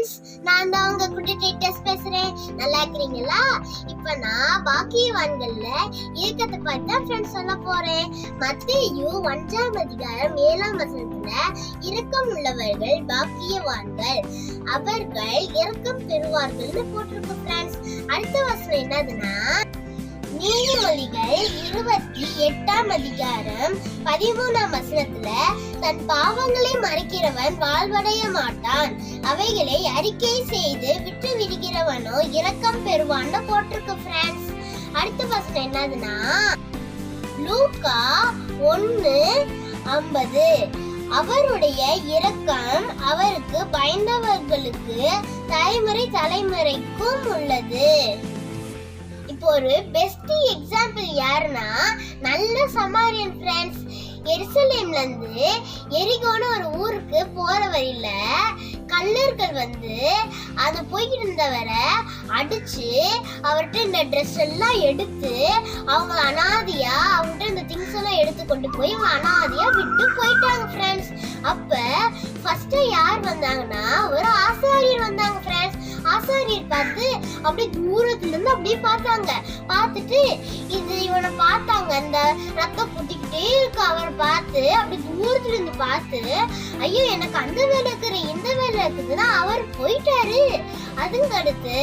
Friends நான் தான் உங்க குட்டி டீட்டர்ஸ் பேசுறேன். நல்லா இருக்கிறீங்களா? இப்ப நான் பாக்கியவான்கள்ல இயக்கத்தை பத்தி தான் ஃப்ரெண்ட்ஸ் சொல்ல போறேன். மத்தேயு ஒன்றாம் அதிகாரம் ஏழாம் வசனத்துல இரக்கம் உள்ளவர்கள் பாக்கியவான்கள். அவர்கள் இரக்கம் பெறுவார்கள்னு போட்டிருக்கு ஃப்ரெண்ட்ஸ் அடுத்த வசனம் என்னதுன்னா நீதிமொழிகள் இருபத்தி எட்டாம் அதிகாரம் பதிமூணாம் வசனத்துல தன் பாவங்களை மறைக்கிறவன் வாழ்வடைய மாட்டான். அவைகளை அறிக்கை செய்து விட்டு விடுகிறவனோ இரக்கம் பெறுவான்னு போட்டிருக்கு ஃப்ரெண்ட்ஸ் அடுத்த வசனம் என்னதுன்னா லூக்கா ஒன்னு ஐம்பது. அவருடைய இரக்கம் அவருக்கு பயந்தவர்களுக்கு தலைமுறை தலைமுறைக்கும் உள்ளது. இப்போ ஒரு பெஸ்ட் எக்ஸாம்பிள் யாருன்னா நல்ல சமாரியன் ஃப்ரெண்ட்ஸ் எருசலேம்ல இருந்து எரிகோன்னு ஒரு ஊருக்கு போற வழியில கல்லர்கள் வந்து அது போய்கிட்டு இருந்தவரை அடிச்சு அவர்கிட்ட இந்த ட்ரெஸ் எல்லாம் எடுத்து அவங்க அனாதியா அவங்ககிட்ட இந்த திங்ஸ் எல்லாம் எடுத்து கொண்டு போய் அவங்க அனாதியா விட்டு போயிட்டாங்க ஃப்ரெண்ட்ஸ் அப்ப ஃபர்ஸ்ட் யார் வந்தாங்கன்னா ஒரு ஆசாரியர் வந்தாங்க ஆசாரியர் பார்த்து அப்படியே தூரத்துல இருந்து அப்படியே பார்த்தாங்க. பார்த்துட்டு இது இவனை பார்த்தாங்க. அந்த ரத்தம் புட்டிக்கிட்டே இருக்கு. அவரை பார்த்து அப்படி தூரத்துல இருந்து பார்த்து ஐயோ எனக்கு அந்த வேலை இருக்கிற இந்த வேலை இருக்குதுன்னா அவர் போயிட்டாரு. அதுக்கு அடுத்து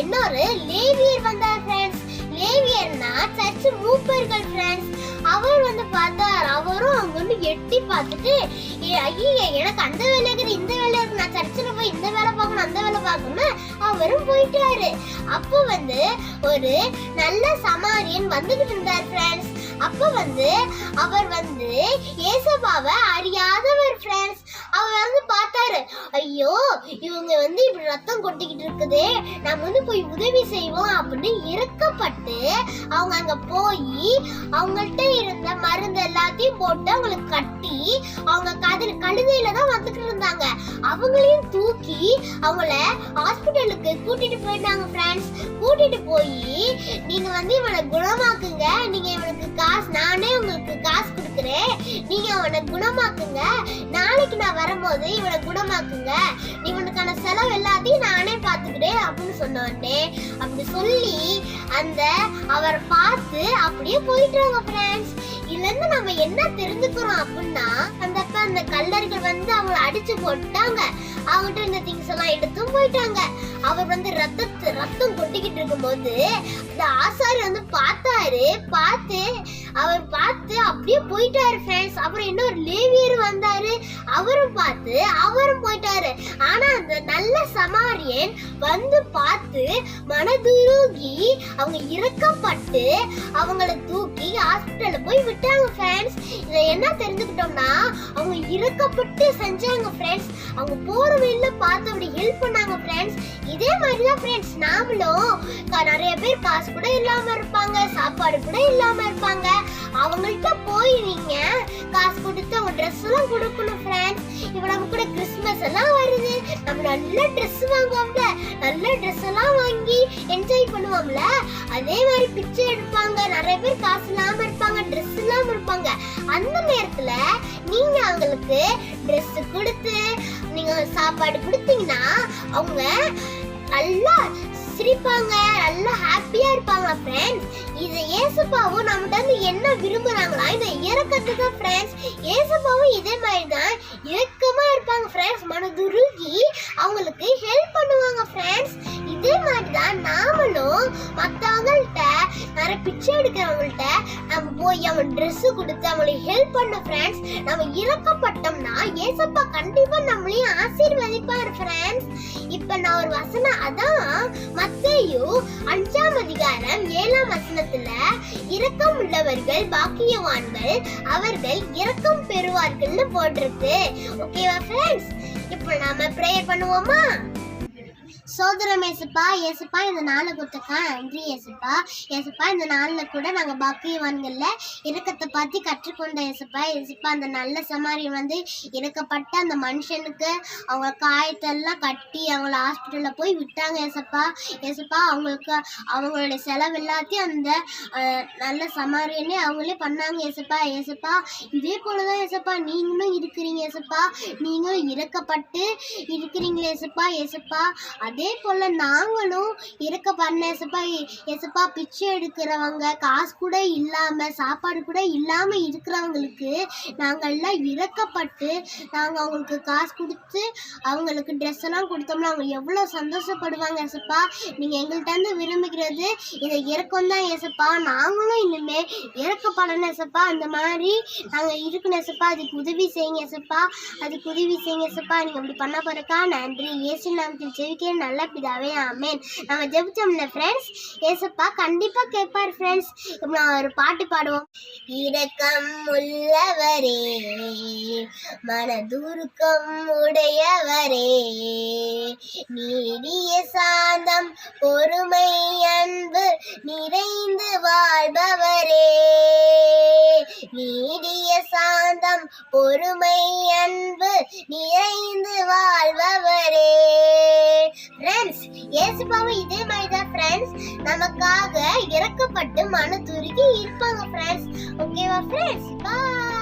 இன்னொரு லேவியர் வந்தார் ஃப்ரெண்ட்ஸ் லேவியர்னா சர்ச் மூப்பர்கள் ஃப்ரெண்ட்ஸ் அவர் வந்து பார்த்தா எட்டி பார்த்துட்டு ஐயோ எனக்கு அந்த வேலை இருக்குது இந்த வேலை இருக்குது. நான் சர்ச்சில் போய் இந்த வேலை பார்க்கணும் அந்த வேலை பார்க்கணும்னு அவரும் போயிட்டாரு. அப்போ வந்து ஒரு நல்ல சமாரியன் வந்துகிட்டு இருந்தார் ஃப்ரெண்ட்ஸ் அப்ப வந்து அவர் வந்து ஏசபாவை அறியாதவர் ஃப்ரெண்ட்ஸ் அவர் வந்து பார்த்தாரு ஐயோ இவங்க வந்து இப்படி ரத்தம் கொட்டிக்கிட்டு இருக்குது. நம்ம வந்து போய் உதவி செய்வோம் அப்படின்னு இறக்கப்பட்டு அவங்க அங்க போய் அவங்கள்ட்ட இருந்த மருந்து எல்லாத்தையும் போட்டு அவங்களுக்கு கட்டி அவங்க கதிர் கழுதையில தான் வந்துட்டு இருந்தாங்க. அவங்களையும் தூக்கி அவங்கள ஹாஸ்பிட்டலுக்கு கூட்டிட்டு போயிட்டாங்க ஃப்ரெண்ட்ஸ் கூட்டிட்டு போய் நீங்க வந்து இவனை குணமாக்குங்க. நீங்க இவனை காசு நானே உங்களுக்கு காசு கொடுக்குறேன். நீங்க அவனை குணமாக்குங்க. நாளைக்கு நான் வரும்போது இவனை குணமாக்குங்க. இவனுக்கான செலவு எல்லாத்தையும் நானே பார்த்துக்கிறேன் அப்படின்னு சொன்ன அப்படி சொல்லி அந்த அவரை பார்த்து அப்படியே போயிட்டாங்க ஃப்ரெண்ட்ஸ் இதுலேருந்து நம்ம என்ன தெரிஞ்சுக்கிறோம் அப்படின்னா அந்த அப்ப அந்த கல்லர்கள் வந்து அவங்கள அடிச்சு போட்டாங்க அவங்ககிட்ட இந்த திங்ஸ் எல்லாம் எடுத்தும் போயிட்டாங்க. அவர் வந்து ரத்தத்து ரத்தம் கொட்டிக்கிட்டு இருக்கும்போது அந்த ஆசாரி வந்து பார்த்து பார்த்தாரு பார்த்து அவர் பார்த்து அப்படியே போயிட்டாரு ஃப்ரெண்ட்ஸ் அப்புறம் இன்னொரு லேவியர் வந்தாரு. அவரும் பார்த்து அவரும் போயிட்டாரு. ஆனா அந்த நல்ல சமாரியன் வந்து பார்த்து மனதுருகி அவங்க இறக்கப்பட்டு அவங்கள தூக்கி ஹாஸ்பிட்டல்ல போய் விட்டாங்க ஃப்ரெண்ட்ஸ் இதை என்ன தெரிஞ்சுக்கிட்டோம்னா அவங்க இறக்கப்பட்டு செஞ்சாங்க ஃப்ரெண்ட்ஸ் அவங்க போற வழியில பார்த்து அப்படி ஹெல்ப் பண்ணாங்க தான் ஃப்ரெண்ட்ஸ் நாமளும் நிறைய பேர் காசு கூட இல்லாம இருப்பாங்க சாப்பாடு கூட இல்லாம இருப்பாங்க. அவங்கள்ட்ட போய் நீங்க காசு கொடுத்து அவங்க ட்ரெஸ் எல்லாம் கொடுக்கணும் ஃப்ரெண்ட்ஸ் இப்போ நம்ம கூட கிறிஸ்மஸ் எல்லாம் வருது. நம்ம நல்ல ட்ரெஸ் வாங்குவோம்ல. நல்ல ட்ரெஸ் எல்லாம் வாங்கி என்ஜாய் பண்ணுவோம்ல. அதே மாதிரி பிச்சை எடுப்பாங்க. நிறைய பேர் காசு இல்லாம இருப்பாங்க ட்ரெஸ் இல்லாம இருப்பாங்க. அந்த நேரத்துல நீங்க அவங்களுக்கு ட்ரெஸ் கொடுத்து நீங்க சாப்பாடு கொடுத்தீங்கன்னா அவங்க நல்லா சிரிப்பாங்க நல்லா ஹாப்பியா இருப்பாங்க ஃப்ரெண்ட்ஸ் இது ஏசப்பாவும் நம்மகிட்ட இருந்து என்ன விரும்புறாங்களா? இந்த இறக்கத்தை தான் ஃப்ரெண்ட்ஸ் ஏசப்பாவும் இதே மாதிரி தான் இறக்கமா இருப்பாங்க ஃப்ரெண்ட்ஸ் மனதுருகி அவங்களுக்கு ஹெல்ப் பண்ணுவாங்க ஃப்ரெண்ட்ஸ் இதே மாதிரி தான் நாமளும் வர பிச்சை எடுக்கிறவங்கள்ட்ட நம்ம போய் அவன் ட்ரெஸ் கொடுத்து அவங்களுக்கு ஹெல்ப் பண்ண ஃப்ரெண்ட்ஸ் நம்ம இறக்கப்பட்டோம்னா ஏசப்பா கண்டிப்பா நம்மளையும் ஆசீர்வதிப்பார் ஃப்ரெண்ட்ஸ் இப்ப நான் ஒரு வசனம் அதான் மத்தேயு அஞ்சாம் அதிகாரம் ஏழாம் வசனத்துல இரக்கம் உள்ளவர்கள் பாக்கியவான்கள் அவர்கள் இரக்கம் பெறுவார்கள்னு போட்டிருக்கு. ஓகேவா ஃப்ரெண்ட்ஸ் இப்போ நாம ப்ரேயர் பண்ணுவோமா? சோதரம் ஏசுப்பா ஏசுப்பா இந்த நாளை கொடுத்துக்கா நன்றி ஏசுப்பா. ஏசுப்பா இந்த நாளில் கூட நாங்கள் பாக்கியவான்கள்ல இறக்கத்தை பற்றி கற்றுக்கொண்ட ஏசுப்பா. ஏசுப்பா அந்த நல்ல சமாரி வந்து இறக்கப்பட்ட அந்த மனுஷனுக்கு அவங்க காயத்தெல்லாம் கட்டி அவங்கள ஹாஸ்பிட்டலில் போய் விட்டாங்க ஏசப்பா. ஏசப்பா அவங்களுக்கு அவங்களுடைய செலவு எல்லாத்தையும் அந்த நல்ல சமாரியனே அவங்களே பண்ணாங்க ஏசப்பா. ஏசப்பா இதே போல தான் ஏசப்பா நீங்களும் இருக்கிறீங்க ஏசப்பா. நீங்களும் இறக்கப்பட்டு இருக்கிறீங்களே ஏசப்பா. ஏசப்பா அதே அதே போல நாங்களும் இருக்க பண்ண எசப்பா எசப்பா பிச்சை எடுக்கிறவங்க காசு கூட இல்லாம சாப்பாடு கூட இல்லாம இருக்கிறவங்களுக்கு நாங்கள்லாம் இறக்கப்பட்டு நாங்கள் அவங்களுக்கு காசு கொடுத்து அவங்களுக்கு ட்ரெஸ் எல்லாம் கொடுத்தோம்னா அவங்க எவ்வளோ சந்தோஷப்படுவாங்க எசப்பா நீங்க எங்கள்கிட்ட இருந்து விரும்புகிறது இந்த இறக்கம் தான் எசப்பா நாங்களும் இனிமே இறக்கப்படணும் எசப்பா அந்த மாதிரி நாங்க இருக்கணும் எசப்பா அதுக்கு உதவி செய்யுங்க எசப்பா அதுக்கு உதவி செய்யுங்க எசப்பா நீங்க அப்படி பண்ண போறக்கா நன்றி. இயேசு நாமத்தில் ஜெபிக்கிற நல்ல பிதாவே ஆமேன். நம்ம ஜெபிச்சோம்ல ஃப்ரெண்ட்ஸ் ஏசப்பா கண்டிப்பா கேட்பார் ஃப்ரெண்ட்ஸ் இப்போ நான் ஒரு பாட்டு பாடுவோம். இரக்கம் உள்ளவரே மனதுருக்கம் உடையவரே நீடிய சாந்தம் பொறுமை அன்பு நிறைந்து வாழ்பவரே. நீடிய சாந்தம் பொறுமை அன்பு நிறைந்து வாழ்பவரே. ஃப்ரெண்ட்ஸ் இயேசுபாவும் இதே மாதிரி தான் ஃப்ரெண்ட்ஸ் நமக்காக இறக்கப்பட்டு மன துருகி இருப்பாங்க ஃப்ரெண்ட்ஸ் ஓகேவா ஃப்ரெண்ட்ஸ் பாய்